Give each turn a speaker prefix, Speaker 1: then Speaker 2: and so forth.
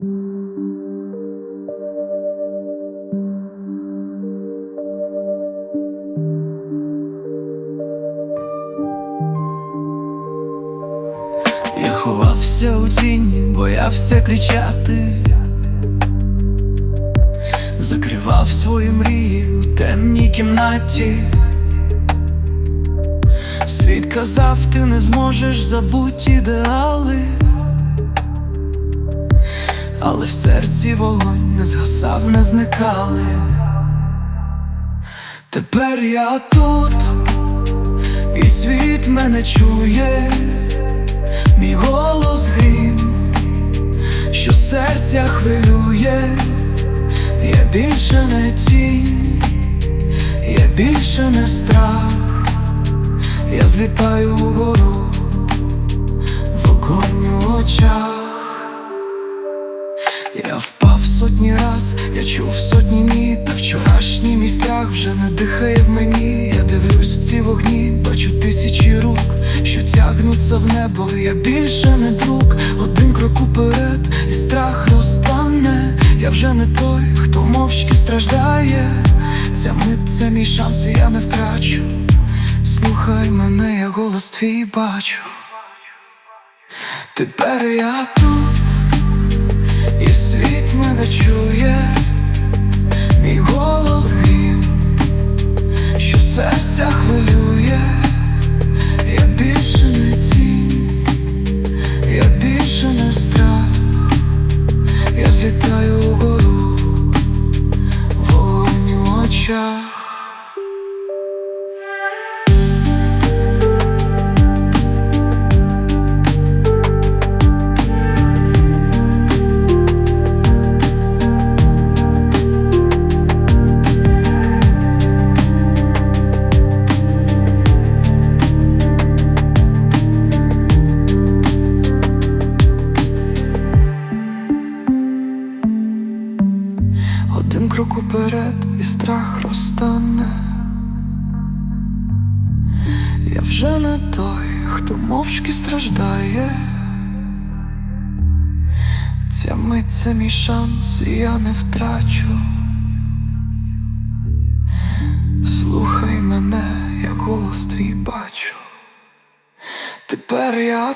Speaker 1: Я ховався у тіні, боявся кричати, закривав свої мрії у темній кімнаті. Світ казав, ти не зможеш забути ідеали, але в серці вогонь не згасав, не зникали. Тепер я тут, і світ мене чує. Мій голос грім, що серця хвилює, я більше не тінь, я більше не страх, я злітаю вгору, вогонь у очах. Я впав сотні раз, я чув сотні ні, та вчорашній мій страх вже не дихає в мені. Я дивлюсь ці вогні, бачу тисячі рук, що тягнуться в небо. Я більше не друг, один крок уперед, і страх розтане. Я вже не той, хто мовчки страждає. Ця мить це мій шанс, і я не втрачу. Слухай мене, я голос твій бачу. Тепер я тут. Хвилює, я більше не я більше не я злітаю вгору, вогонь у очах. Крок уперед і страх розтане. Я вже не той, хто мовчки страждає. Ця мить це мій шанс, і я не втрачу. Слухай мене, я голос твій бачу. Тепер я